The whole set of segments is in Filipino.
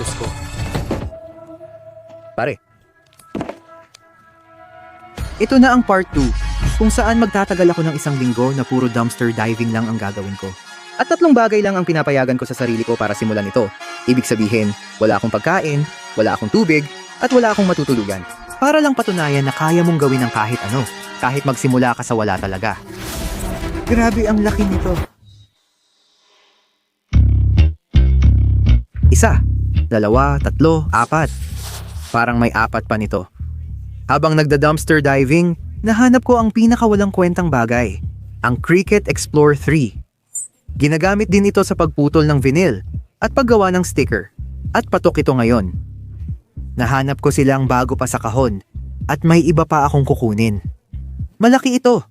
Diyos ko. Pare. Ito na ang part 2, kung saan magtatagal ako ng isang linggo na puro dumpster diving lang ang gagawin ko. At tatlong bagay lang ang pinapayagan ko sa sarili ko para simulan ito. Ibig sabihin, wala akong pagkain, wala akong tubig, at wala akong matutulugan. Para lang patunayan na kaya mong gawin ng kahit ano, kahit magsimula ka sa wala talaga. Grabe ang laki nito. Isa, dalawa, tatlo, apat. Parang may apat pa nito. Habang nagda-dumpster diving, nahanap ko ang pinakawalang kwentang bagay, ang Cricut Explore 3. Ginagamit din ito sa pagputol ng vinyl at paggawa ng sticker. At patok ito ngayon. Nahanap ko silang bago pa sa kahon at may iba pa akong kukunin. Malaki ito.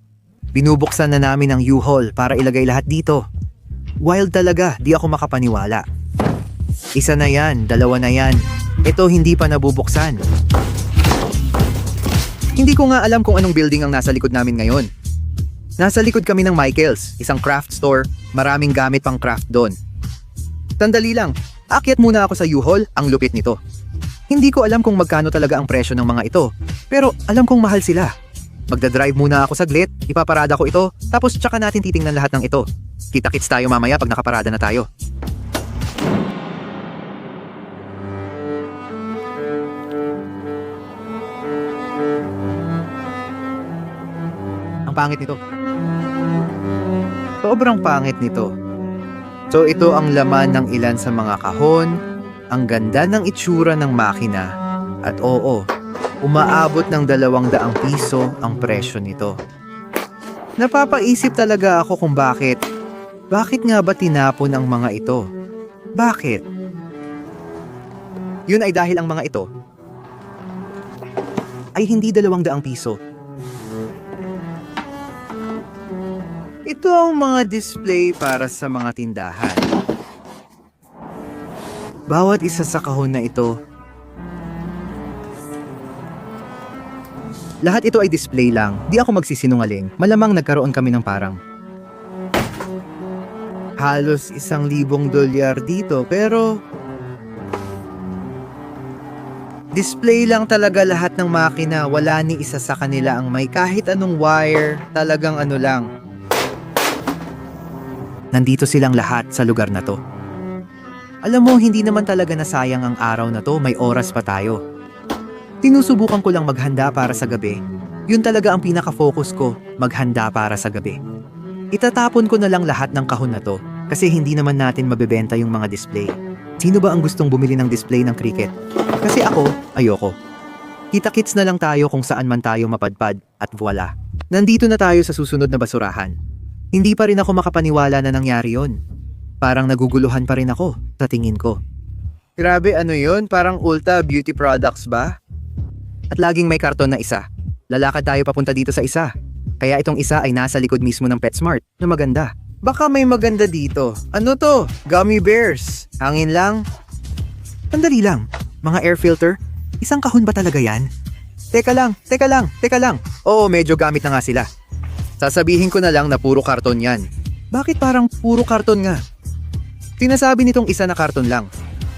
Binubuksan na namin ang U-Haul para ilagay lahat dito. Wild talaga, di ako makapaniwala. Isa na yan, dalawa na yan. Ito hindi pa nabubuksan. Hindi ko nga alam kung anong building ang nasa likod namin ngayon. Nasa likod kami ng Michaels, isang craft store, maraming gamit pang craft doon. Tandali lang, akyat muna ako sa U-Haul, ang lupit nito. Hindi ko alam kung magkano talaga ang presyo ng mga ito, pero alam kong mahal sila. Magdadrive muna ako saglit, ipaparada ko ito, tapos tsaka natin titingnan lahat ng ito. Kita-kits tayo mamaya pag nakaparada na tayo. Pangit nito. Sobrang pangit nito. So ito ang laman ng ilan sa mga kahon, ang ganda ng itsura ng makina, at oo, umaabot ng dalawang daang piso ang presyo nito. Napapaisip talaga ako kung bakit. Bakit nga ba tinapon ang mga ito? Bakit? Yun ay dahil ang mga ito ay hindi dalawang daang piso. Ito ang mga display para sa mga tindahan. Bawat isa sa kahon na ito, lahat ito ay display lang. Di ako magsisinungaling. Malamang nagkaroon kami ng parang halos isang libong dolyar dito pero display lang talaga lahat ng makina wala ni isa sa kanila ang may kahit anong wire talagang ano lang Nandito silang lahat sa lugar na to. Alam mo, hindi naman talaga nasayang ang araw na to, may oras pa tayo. Tinusubukan ko lang maghanda para sa gabi. Yun talaga ang pinaka-focus ko, maghanda para sa gabi. Itatapon ko na lang lahat ng kahon na to kasi hindi naman natin mabebenta yung mga display. Sino ba ang gustong bumili ng display ng cricket? Kasi ako, ayoko. Kita-kits na lang tayo kung saan man tayo mapadpad at voila. Nandito na tayo sa susunod na basurahan. Hindi pa rin ako makapaniwala na nangyari yon. Parang naguguluhan pa rin ako sa tingin ko. Grabe ano yon? Parang Ulta Beauty Products ba? At laging may karton na isa. Lalakad tayo papunta dito sa isa. Kaya itong isa ay nasa likod mismo ng PetSmart na maganda. Baka may maganda dito. Ano to? Gummy bears. Hangin lang? Sandali lang. Mga air filter? Isang kahon ba talaga yan? Teka lang, teka lang, teka lang. Oo, medyo gamit na nga sila. Sasabihin ko na lang na puro karton yan. Bakit parang puro karton nga? Sinasabi nitong isa na karton lang.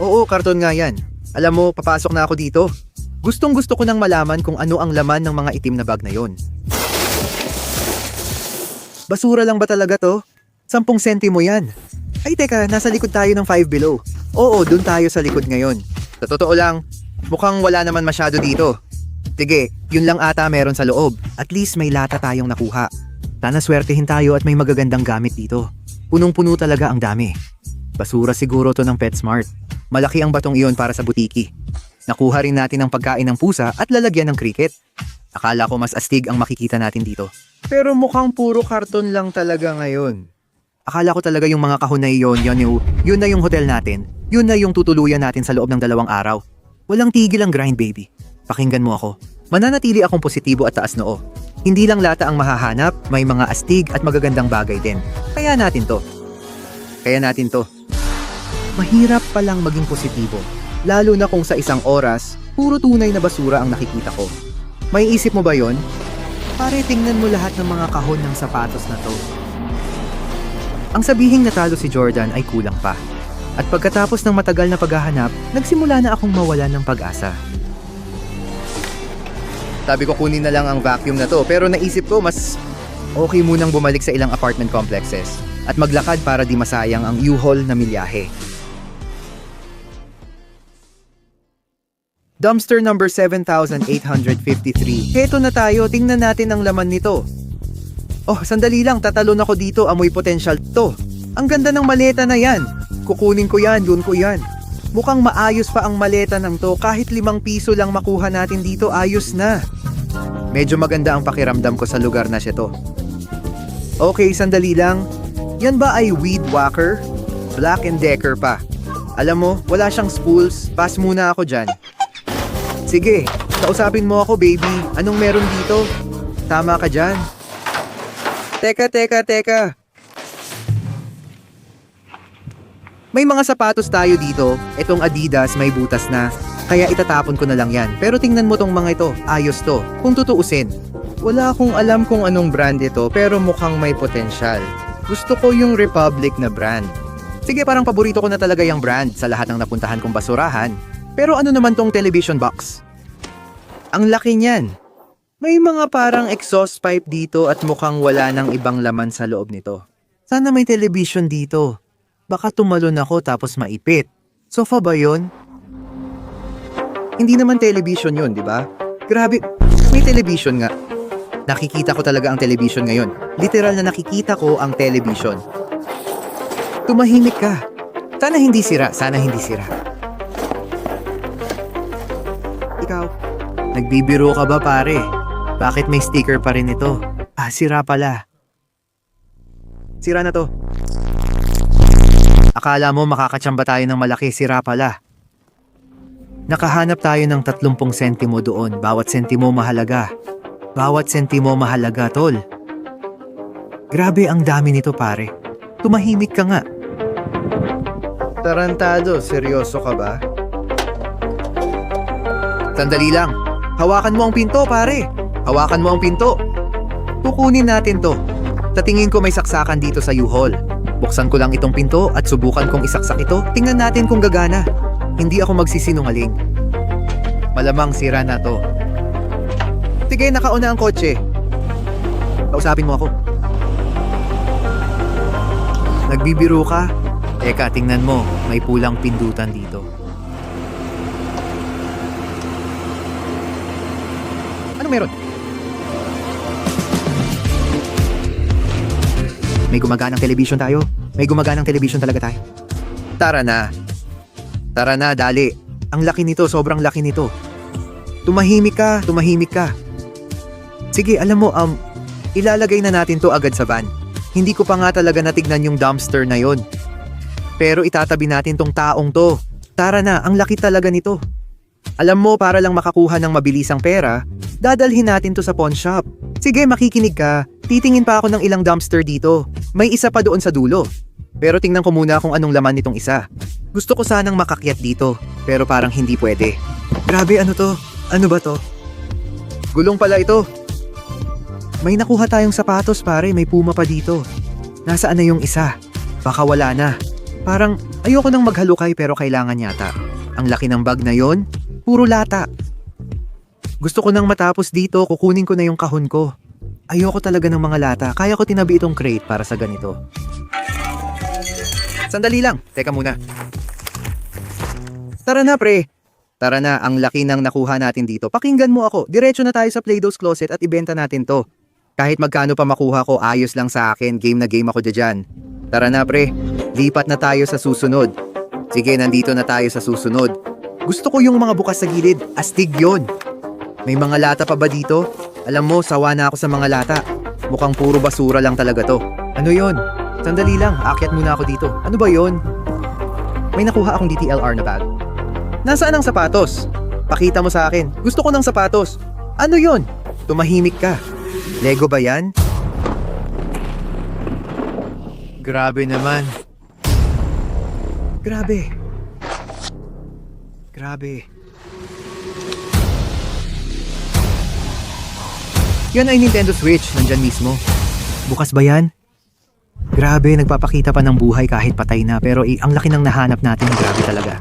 Oo, karton nga yan. Alam mo, papasok na ako dito. Gustong gusto ko nang malaman kung ano ang laman ng mga itim na bag na yon. Basura lang ba talaga to? Sampung sentimo yan. Ay teka, nasa likod tayo ng 5 below. Oo, dun tayo sa likod ngayon. Sa totoo lang, mukhang wala naman masyado dito. Sige, yun lang ata meron sa loob. At least may lata tayong nakuha. Sana swertehin tayo at may magagandang gamit dito. Punong-puno talaga ang dami. Basura siguro to ng PetSmart. Malaki ang batong iyon para sa butiki. Nakuha rin natin ang pagkain ng pusa at lalagyan ng cricket. Akala ko mas astig ang makikita natin dito. Pero mukhang puro karton lang talaga ngayon. Akala ko talaga yung mga kahon na iyon, yun, yung, yun na yung hotel natin. Yun na yung tutuluyan natin sa loob ng dalawang araw. Walang tigil ang grind, baby. Pakinggan mo ako. Mananatili akong positibo at taas noo. Hindi lang lata ang mahahanap, may mga astig at magagandang bagay din. Kaya natin to. Kaya natin to. Mahirap palang maging positibo. Lalo na kung sa isang oras, puro tunay na basura ang nakikita ko. May isip mo ba yon? Pare, tingnan mo lahat ng mga kahon ng sapatos na to. Ang sabihing natalo si Jordan ay kulang pa. At pagkatapos ng matagal na paghahanap, nagsimula na akong mawala ng pag-asa. Sabi ko kunin na lang ang vacuum na to, pero naisip ko mas okay munang bumalik sa ilang apartment complexes at maglakad para di masayang ang U-Haul na milyahe. Dumpster number 7853. Heto na tayo, tingnan natin ang laman nito. Oh, sandali lang, tatalon ako dito, amoy potential to. Ang ganda ng maleta na yan. Kukunin ko yan, dun ko yan. Mukhang maayos pa ang maleta ng to, kahit limang piso lang makuha natin dito, ayos na. Medyo maganda ang pakiramdam ko sa lugar na siya to. Okay, sandali lang. Yan ba ay weed whacker? Black and Decker pa. Alam mo, wala siyang spools. Pass muna ako dyan. Sige, kausapin mo ako baby. Anong meron dito? Tama ka dyan. Teka, teka, teka. May mga sapatos tayo dito. Itong Adidas may butas na. Kaya itatapon ko na lang yan. Pero tingnan mo tong mga ito. Ayos to. Kung tutuusin. Wala akong alam kung anong brand ito pero mukhang may potensyal. Gusto ko yung Republic na brand. Sige, parang paborito ko na talaga yung brand sa lahat ng napuntahan kong basurahan. Pero ano naman tong television box? Ang laki niyan. May mga parang exhaust pipe dito at mukhang wala ng ibang laman sa loob nito. Sana may television dito. Baka tumalon ako tapos maipit. Sofa ba yon? Hindi naman television yun, di ba? Grabe, may television nga. Nakikita ko talaga ang television ngayon. Literal na nakikita ko ang television. Tumahimik ka. Sana hindi sira, sana hindi sira. Ikaw, nagbibiro ka ba pare? Bakit may sticker pa rin ito? Ah, sira pala. Sira na to. Akala mo makakatsamba tayo ng malaki, sira pala. Nakahanap tayo ng 30 sentimo doon, bawat sentimo mahalaga. Bawat sentimo mahalaga, tol. Grabe ang dami nito pare. Tumahimik ka nga. Tarantado, seryoso ka ba? Sandali lang. Hawakan mo ang pinto, pare. Hawakan mo ang pinto. Kukunin natin to. Sa tingin ko may saksakan dito sa U-Haul. Buksan ko lang itong pinto at subukan kong isaksak ito. Tingnan natin kung gagana. Hindi ako magsisinungaling. Malamang sira na to. Sige, nakauna ang kotse. Kausapin mo ako. Nagbibiro ka? Teka, tingnan mo. May pulang pindutan dito. May gumaganang television tayo. May gumaganang television talaga tayo. Tara na. Tara na, dali. Ang laki nito, sobrang laki nito. Tumahimik ka, tumahimik ka. Sige, alam mo, um, ilalagay na natin to agad sa van. Hindi ko pa nga talaga natignan yung dumpster na yon. Pero itatabi natin tong taong to. Tara na, ang laki talaga nito. Alam mo, para lang makakuha ng mabilisang pera, dadalhin natin to sa pawn shop. Sige, makikinig ka. Titingin pa ako ng ilang dumpster dito. May isa pa doon sa dulo. Pero tingnan ko muna kung anong laman nitong isa. Gusto ko sanang makakyat dito, pero parang hindi pwede. Grabe, ano to? Ano ba to? Gulong pala ito. May nakuha tayong sapatos pare, may puma pa dito. Nasaan na yung isa? Baka wala na. Parang ayoko nang maghalukay pero kailangan yata. Ang laki ng bag na yon, puro lata. Gusto ko nang matapos dito, kukunin ko na yung kahon ko. Ayoko talaga ng mga lata, kaya ko tinabi itong crate para sa ganito. Sandali lang, teka muna. Tara na pre. Tara na, ang laki ng nakuha natin dito. Pakinggan mo ako, diretso na tayo sa Play-Doh's Closet at ibenta natin to. Kahit magkano pa makuha ko, ayos lang sa akin, game na game ako dyan. Tara na pre, lipat na tayo sa susunod. Sige, nandito na tayo sa susunod. Gusto ko yung mga bukas sa gilid, astig yon. May mga lata pa ba dito? Alam mo, sawa na ako sa mga lata. Mukhang puro basura lang talaga to. Ano yon? Sandali lang, akyat muna ako dito. Ano ba yon? May nakuha akong DTLR na bag. Nasaan ang sapatos? Pakita mo sa akin. Gusto ko ng sapatos. Ano yon? Tumahimik ka. Lego ba yan? Grabe naman. Grabe. Grabe. Yan ay Nintendo Switch, nandyan mismo. Bukas ba yan? Grabe, nagpapakita pa ng buhay kahit patay na pero eh, ang laki ng nahanap natin, grabe talaga.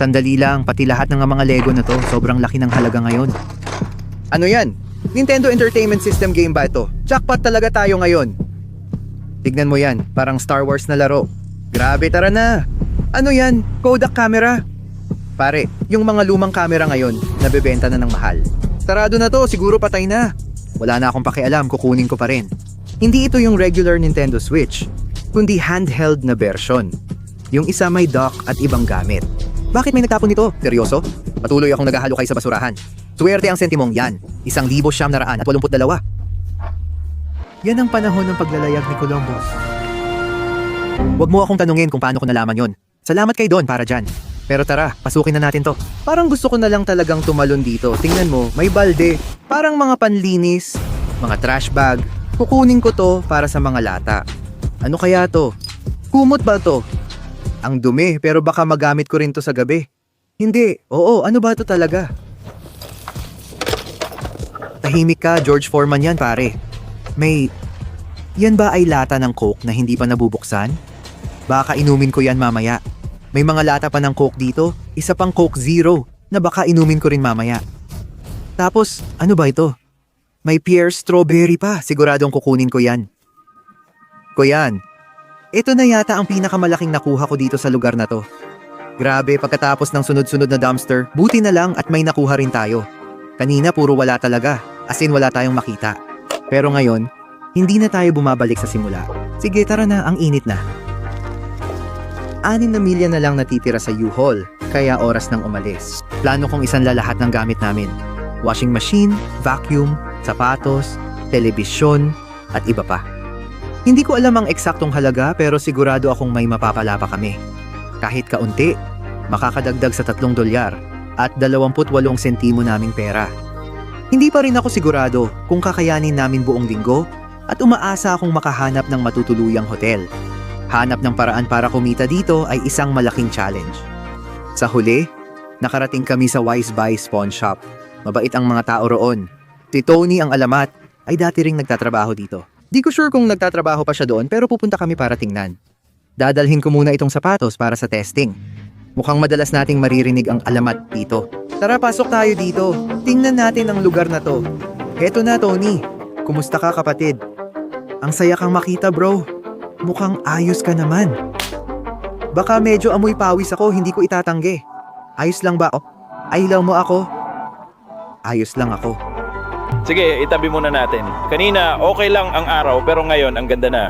Sandali lang, pati lahat ng mga Lego na to, sobrang laki ng halaga ngayon. Ano yan? Nintendo Entertainment System game ba ito? Jackpot talaga tayo ngayon. Tignan mo yan, parang Star Wars na laro. Grabe, tara na. Ano yan? Kodak camera? Pare, yung mga lumang camera ngayon, nabebenta na ng mahal. Sarado na to, siguro patay na. Wala na akong pakialam, kukunin ko pa rin. Hindi ito yung regular Nintendo Switch, kundi handheld na version. Yung isa may dock at ibang gamit. Bakit may nagtapon nito? Seryoso? Patuloy akong naghahalukay sa basurahan. Suwerte ang sentimong yan. Isang libo siyam na raan at walumput dalawa. Yan ang panahon ng paglalayag ni Columbus. Huwag mo akong tanungin kung paano ko nalaman yon. Salamat kay Don para dyan. Pero tara, pasukin na natin to. Parang gusto ko na lang talagang tumalon dito. Tingnan mo, may balde. Parang mga panlinis, mga trash bag. Kukunin ko to para sa mga lata. Ano kaya to? Kumot ba to? Ang dumi, pero baka magamit ko rin to sa gabi. Hindi, oo, ano ba to talaga? Tahimik ka, George Foreman yan pare. May... Yan ba ay lata ng coke na hindi pa nabubuksan? Baka inumin ko yan mamaya. May mga lata pa ng coke dito, isa pang coke zero na baka inumin ko rin mamaya. Tapos, ano ba ito? May pear strawberry pa, siguradong kukunin ko yan. Ko yan. Ito na yata ang pinakamalaking nakuha ko dito sa lugar na to. Grabe, pagkatapos ng sunod-sunod na dumpster, buti na lang at may nakuha rin tayo. Kanina puro wala talaga, as in wala tayong makita. Pero ngayon, hindi na tayo bumabalik sa simula. Sige, tara na, ang init na. Anin na milya na lang natitira sa U-Haul, kaya oras nang umalis. Plano kong isang lahat ng gamit namin. Washing machine, vacuum, sapatos, telebisyon, at iba pa. Hindi ko alam ang eksaktong halaga pero sigurado akong may mapapala pa kami. Kahit kaunti, makakadagdag sa tatlong dolyar at 28 sentimo naming pera. Hindi pa rin ako sigurado kung kakayanin namin buong linggo at umaasa akong makahanap ng matutuluyang hotel. Hanap ng paraan para kumita dito ay isang malaking challenge. Sa huli, nakarating kami sa Wise Buy Pawn Shop. Mabait ang mga tao roon. Si Tony ang alamat ay dati ring nagtatrabaho dito. Di ko sure kung nagtatrabaho pa siya doon pero pupunta kami para tingnan. Dadalhin ko muna itong sapatos para sa testing. Mukhang madalas nating maririnig ang alamat dito. Tara, pasok tayo dito. Tingnan natin ang lugar na to. Heto na, Tony. Kumusta ka, kapatid? Ang saya kang makita, bro. Mukhang ayos ka naman. Baka medyo amoy pawis ako, hindi ko itatanggi. Ayos lang ba? Oh, ayaw mo ako? Ayos lang ako. Sige, itabi muna natin. Kanina, okay lang ang araw, pero ngayon, ang ganda na.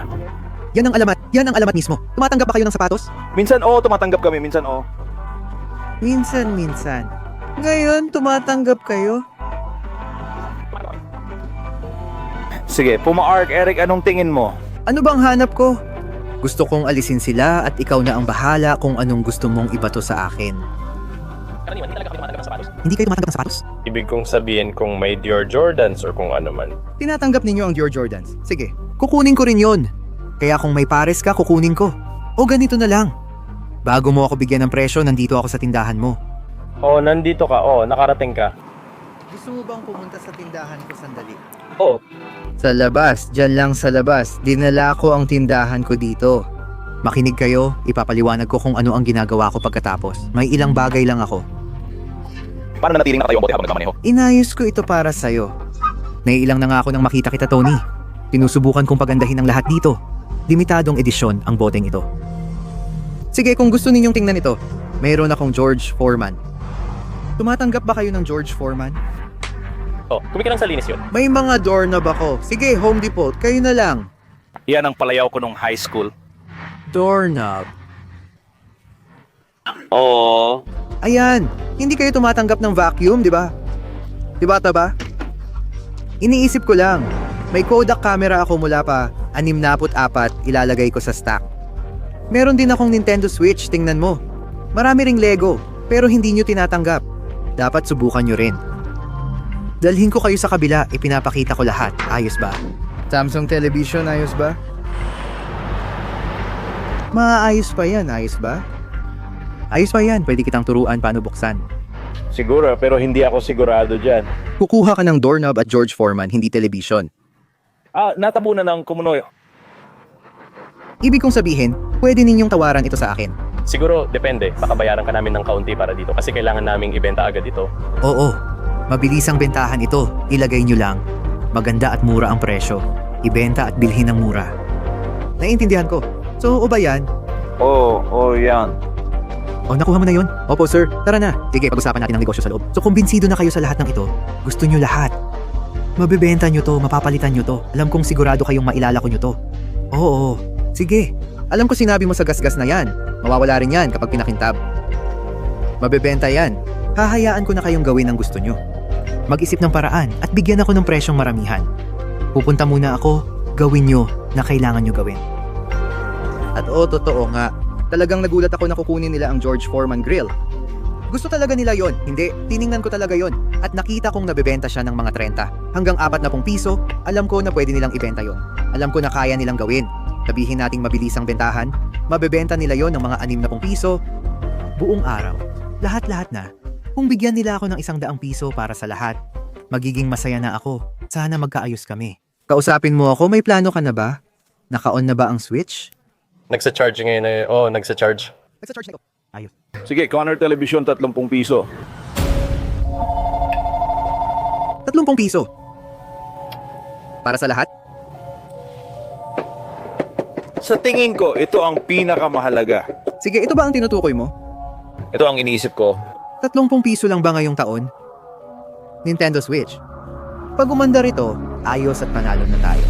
Yan ang alamat. Yan ang alamat mismo. Tumatanggap ba kayo ng sapatos? Minsan, oo, tumatanggap kami. Minsan, oo. Minsan, minsan. Ngayon, tumatanggap kayo? Sige, Puma Arc, Eric, anong tingin mo? Ano bang hanap ko? Gusto kong alisin sila at ikaw na ang bahala kung anong gusto mong ibato sa akin. Hindi kayo tumatanggap ng sapatos? Ibig kong sabihin kung may Dior Jordans or kung ano man. Tinatanggap ninyo ang Dior Jordans. Sige, kukunin ko rin yon. Kaya kung may pares ka, kukunin ko. O ganito na lang. Bago mo ako bigyan ng presyo, nandito ako sa tindahan mo. Oo, nandito ka. Oo, nakarating ka. Gusto mo bang pumunta sa tindahan ko sandali? Oo. Sa labas, dyan lang sa labas. Dinala ko ang tindahan ko dito. Makinig kayo, ipapaliwanag ko kung ano ang ginagawa ko pagkatapos. May ilang bagay lang ako. Paano nanatiling nakatayo ang bote habang nagmamaneho? Inayos ko ito para sa'yo. Naiilang na nga ako nang makita kita, Tony. Sinusubukan kong pagandahin ang lahat dito. Limitadong edisyon ang boteng ito. Sige, kung gusto ninyong tingnan ito, mayroon akong George Foreman. Tumatanggap ba kayo ng George Foreman? Oh, kumi ka lang sa linis yun. May mga doorknob ako. Sige, Home Depot, kayo na lang. Yan ang palayaw ko nung high school. Doorknob. Oo. Ayan, hindi kayo tumatanggap ng vacuum, di ba? Di ba, taba? Iniisip ko lang, may Kodak camera ako mula pa, 64 ilalagay ko sa stack. Meron din akong Nintendo Switch, tingnan mo. Marami ring Lego, pero hindi nyo tinatanggap. Dapat subukan nyo rin. Dalhin ko kayo sa kabila, ipinapakita ko lahat. Ayos ba? Samsung television, ayos ba? Maayos pa yan, ayos ba? Ayos pa yan, pwede kitang turuan paano buksan. Siguro, pero hindi ako sigurado dyan. Kukuha ka ng doorknob at George Foreman, hindi television. Ah, natabunan ng kumunoy. Ibig kong sabihin, pwede ninyong tawaran ito sa akin. Siguro, depende. Baka bayaran ka namin ng kaunti para dito kasi kailangan naming ibenta agad ito. Oo, mabilis ang bentahan ito. Ilagay nyo lang. Maganda at mura ang presyo. Ibenta at bilhin ng mura. Naiintindihan ko. So, o ba yan? Oo, oh, yan. O, nakuha mo na yon? Opo, sir. Tara na. Sige, pag-usapan natin ang negosyo sa loob. So, kumbinsido na kayo sa lahat ng ito. Gusto nyo lahat. Mabebenta nyo to, mapapalitan nyo to. Alam kong sigurado kayong mailalako nyo to. Oo, sige. Alam ko sinabi mo sa gasgas na yan. Mawawala rin yan kapag pinakintab. Mabebenta yan. Hahayaan ko na kayong gawin ang gusto nyo. Mag-isip ng paraan at bigyan ako ng presyong maramihan. Pupunta muna ako, gawin nyo na kailangan nyo gawin. At oo, totoo nga. Talagang nagulat ako na kukunin nila ang George Foreman Grill. Gusto talaga nila yon. Hindi, tiningnan ko talaga yon. At nakita kong nabebenta siya ng mga 30 hanggang 40 piso. Alam ko na pwede nilang ibenta yon. Alam ko na kaya nilang gawin. Sabihin nating mabilis ang bentahan, mabebenta nila yon ng mga 60 piso. Buong araw, lahat-lahat na. Kung bigyan nila ako ng isang daang piso para sa lahat, magiging masaya na ako. Sana magkaayos kami. Kausapin mo ako, may plano ka na ba? Naka-on na ba ang switch? Nagsa-charge ngayon na Oh, nagsa-charge. Nagsa-charge na ito. Ayos. Sige, corner television, 30 piso. 30 piso. Para sa lahat? Sa tingin ko, ito ang pinakamahalaga. Sige, ito ba ang tinutukoy mo? Ito ang iniisip ko. 30 piso lang ba ngayong taon? Nintendo Switch. Pag umanda rito, ayos at panalo na tayo.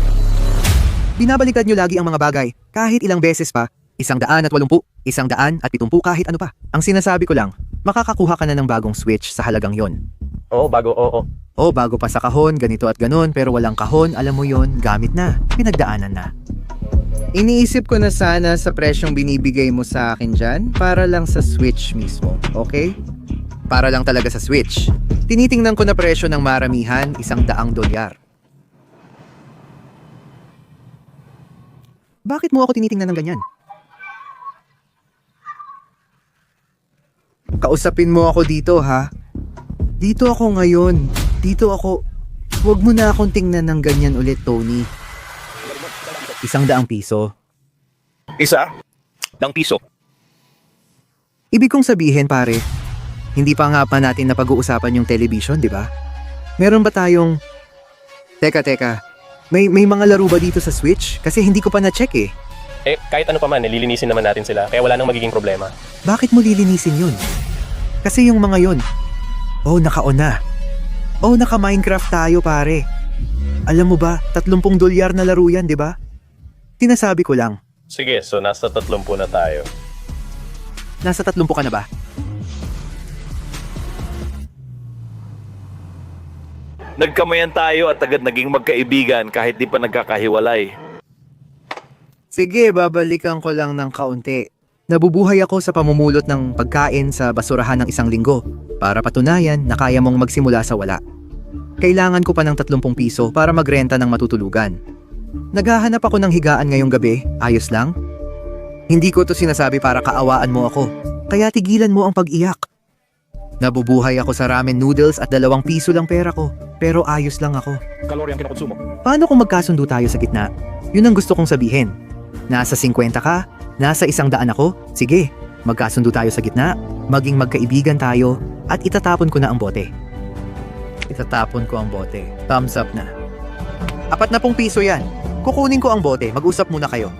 Binabaliktad nyo lagi ang mga bagay, kahit ilang beses pa, isang daan at walumpu, isang daan at pitumpu kahit ano pa. Ang sinasabi ko lang, makakakuha ka na ng bagong Switch sa halagang yon. Oo, bago, oo. O bago pa sa kahon, ganito at ganon, pero walang kahon, alam mo yon, gamit na, pinagdaanan na. Iniisip ko na sana sa presyong binibigay mo sa akin dyan, para lang sa Switch mismo, okay? Para lang talaga sa Switch. Tinitingnan ko na presyo ng maramihan, isang daang dolyar. Bakit mo ako tinitingnan ng ganyan? Kausapin mo ako dito, ha? Dito ako ngayon. Dito ako. Huwag mo na akong tingnan ng ganyan ulit, Tony. Isang daang piso. Isa, ng piso. Ibig kong sabihin, pare, hindi pa nga pa natin na pag-uusapan yung television, di ba? Meron ba tayong... Teka, teka. May, may mga laro ba dito sa Switch? Kasi hindi ko pa na-check eh. Eh, kahit ano pa man, nililinisin naman natin sila. Kaya wala nang magiging problema. Bakit mo lilinisin yun? Kasi yung mga yun. Oh, naka-on na. Oh, naka-Minecraft tayo, pare. Alam mo ba, 30 dolyar na laro yan, di ba? Tinasabi ko lang, Sige, so nasa 30 na tayo. nasa 30 ka na ba? Nagkamayan tayo at agad naging magkaibigan kahit di pa nagkakahiwalay. Sige, babalikan ko lang ng kaunti. Nabubuhay ako sa pamumulot ng pagkain sa basurahan ng isang linggo para patunayan na kaya mong magsimula sa wala. Kailangan ko pa ng 30 piso para magrenta ng matutulugan. Naghahanap ako ng higaan ngayong gabi, ayos lang? Hindi ko to sinasabi para kaawaan mo ako, kaya tigilan mo ang pag-iyak. Nabubuhay ako sa ramen noodles at dalawang piso lang pera ko, pero ayos lang ako. Kalorya ang kinakonsumo. Paano kung magkasundo tayo sa gitna? Yun ang gusto kong sabihin. Nasa 50 ka, nasa isang daan ako, sige, magkasundo tayo sa gitna, maging magkaibigan tayo, at itatapon ko na ang bote. Itatapon ko ang bote. Thumbs up na. Apat na pong piso yan. Kukunin ko ang bote, mag-usap muna kayo.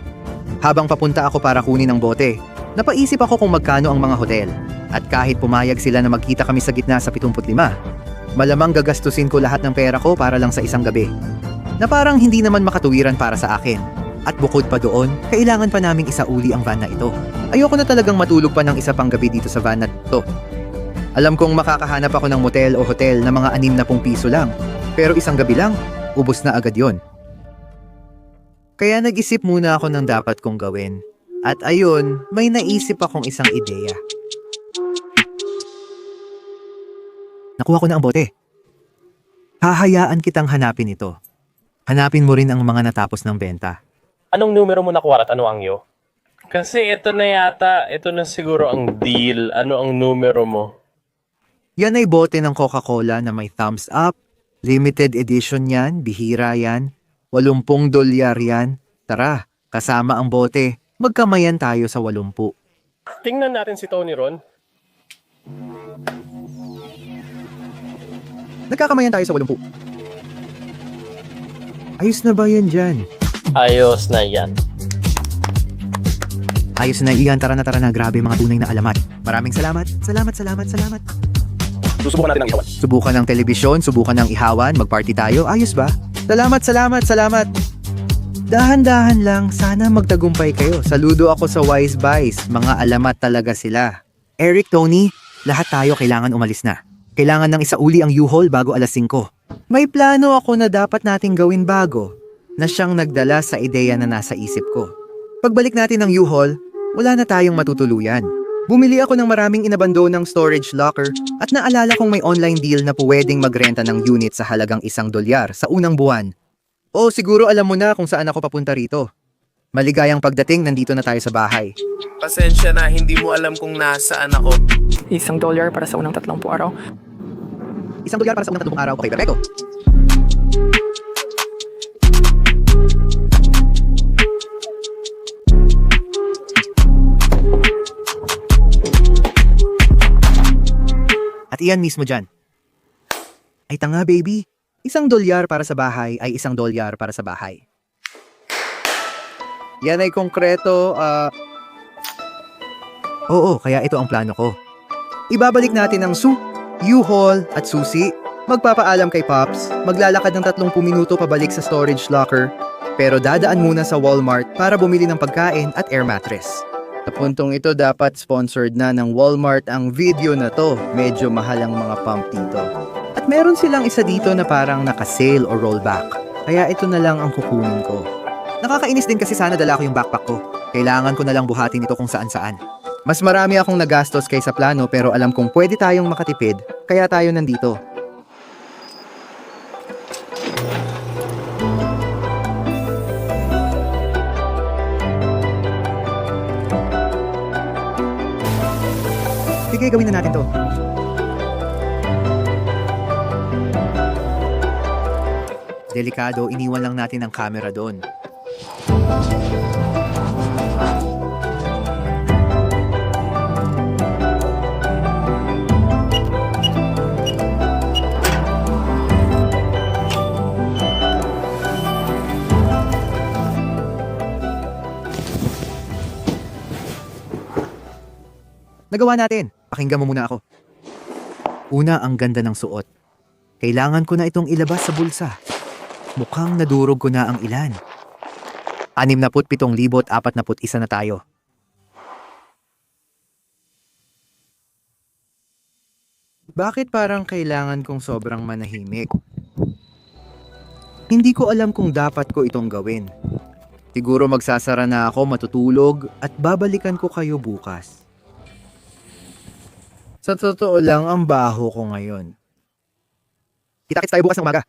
Habang papunta ako para kunin ang bote, napaisip ako kung magkano ang mga hotel. At kahit pumayag sila na magkita kami sa gitna sa 75, malamang gagastusin ko lahat ng pera ko para lang sa isang gabi na parang hindi naman makatuwiran para sa akin. At bukod pa doon, kailangan pa naming isauli ang van na ito. Ayoko na talagang matulog pa ng isa pang gabi dito sa van na to. Alam kong makakahanap ako ng motel o hotel na mga anim na pong piso lang. Pero isang gabi lang, ubos na agad yon. Kaya nag-isip muna ako ng dapat kong gawin. At ayun, may naisip akong isang ideya. Nakuha ko na ang bote. Hahayaan kitang hanapin ito. Hanapin mo rin ang mga natapos ng benta. Anong numero mo nakuha at ano ang iyo? Kasi ito na yata, ito na siguro ang deal. Ano ang numero mo? Yan ay bote ng Coca-Cola na may thumbs up. Limited edition yan, bihira yan. 80 dolyar yan. Tara, kasama ang bote. magkamayan tayo sa walumpu. Tingnan natin si Tony Ron. Nagkakamayan tayo sa walumpu. Ayos na ba yan dyan? Ayos na yan. Ayos na iyan, tara na tara na, grabe mga tunay na alamat. Maraming salamat, salamat, salamat, salamat. Susubukan natin ang iwan. Subukan ng telebisyon, subukan ng ihawan, magparty tayo, ayos ba? Salamat, salamat, salamat. Dahan-dahan lang, sana magtagumpay kayo. Saludo ako sa Wise Buys, mga alamat talaga sila. Eric, Tony, lahat tayo kailangan umalis na. Kailangan ng isauli ang U-Haul bago alas 5. May plano ako na dapat nating gawin bago, na siyang nagdala sa ideya na nasa isip ko. Pagbalik natin ng U-Haul, wala na tayong matutuluyan. Bumili ako ng maraming inabando ng storage locker at naalala kong may online deal na pwedeng magrenta ng unit sa halagang isang dolyar sa unang buwan. O siguro alam mo na kung saan ako papunta rito. Maligayang pagdating, nandito na tayo sa bahay. Pasensya na, hindi mo alam kung nasaan ako. Isang dolyar para sa unang tatlong araw. Isang dolyar para sa unang tatlong araw. Okay, perfecto. At iyan mismo dyan. Ay tanga baby, isang dolyar para sa bahay ay isang dolyar para sa bahay. Yan ay konkreto, ah... Oo, kaya ito ang plano ko. Ibabalik natin ang su, U-Haul at susi. Magpapaalam kay Pops, maglalakad ng 30 minuto pabalik sa storage locker, pero dadaan muna sa Walmart para bumili ng pagkain at air mattress. Sa puntong ito dapat sponsored na ng Walmart ang video na to. Medyo mahal ang mga pump dito. At meron silang isa dito na parang naka-sale o rollback. Kaya ito na lang ang kukunin ko. Nakakainis din kasi sana dala ko yung backpack ko. Kailangan ko na lang buhatin ito kung saan-saan. Mas marami akong nagastos kaysa plano pero alam kong pwede tayong makatipid, kaya tayo nandito. Sige, gawin na natin to. Delikado, iniwan lang natin ang camera doon. Nagawa natin. Pakinggan mo muna ako. Una, ang ganda ng suot. Kailangan ko na itong ilabas sa bulsa. Mukhang nadurog ko na ang ilan. 67,041 na tayo. Bakit parang kailangan kong sobrang manahimik? Hindi ko alam kung dapat ko itong gawin. Siguro magsasara na ako, matutulog, at babalikan ko kayo bukas. Sa totoo lang, ang baho ko ngayon. Kita-kits tayo bukas ng umaga.